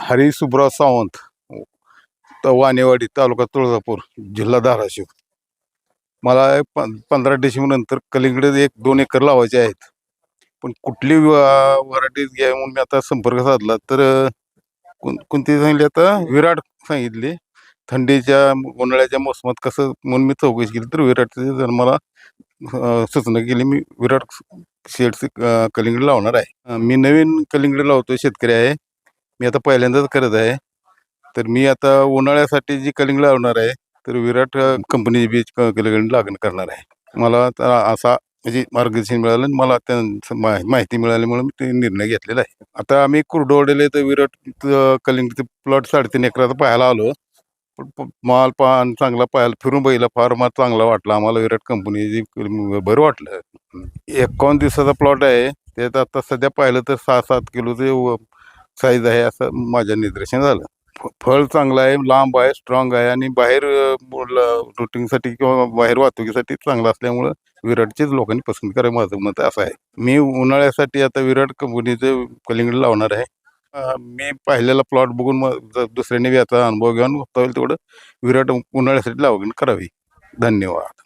हरी सुब्राव सावंत त- वानेवाडी तालुका तुळजापूर जिल्हा धाराशिव. मला पं- पंधरा डिसेंबर नंतर कलिंगडे एक दोन एकर लावायचे आहेत. पण कुठली व्हरायटी घ्या म्हणून मी आता संपर्क साधला तर कोणती सांगितली आता? विराट सांगितली. थंडीच्या उन्हाळ्याच्या मोसमात कसं म्हणून मी चौकशी केली तर विराटची जर मला सूचना केली मी विराट शेडचे कलिंगड लावणार आहे. मी नवीन कलिंगड लावतो शेतकरी आहे. मी आता पहिल्यांदाच करत आहे. तर मी आता उन्हाळ्यासाठी जी कलिंग लावणार आहे तर विराट कंपनीची बीज कलिंग लागण करणार आहे. मला तर असा म्हणजे मार्गदर्शन मिळालं आणि मला त्या माहिती मिळाल्यामुळे मी ते निर्णय घेतलेला आहे. आता आम्ही कुरडोवडेले तर विराट कलिंग प्लॉट साडेतीन एकराचा पाहायला आलो. पण माल पान चांगला पाहायला फिरून बघितला फार माल चांगला वाटला. आम्हाला विराट कंपनीची बरं वाटलं. एकावन्न दिवसाचा प्लॉट आहे. त्यात आता सध्या पाहिलं तर सहा सात किलोचे साईज आहे असं माझ्या निदर्शन झालं फ- फळ चांगलं आहे लांब आहे स्ट्रॉंग आहे आणि बाहेर रुटिंगसाठी किंवा बाहेर वाहतुकीसाठी चांगलं असल्यामुळं विराटचीच लोकांनी पसंत करायला माझं मत असं आहे. मी उन्हाळ्यासाठी आता विराट कंपनीचं कलिंगड लावणार आहे. मी पाहिलेला प्लॉट बघून मग दुसऱ्याने याचा अनुभव घेऊन होईल तेवढं. विराट उन्हाळ्यासाठी लावण करावी. धन्यवाद.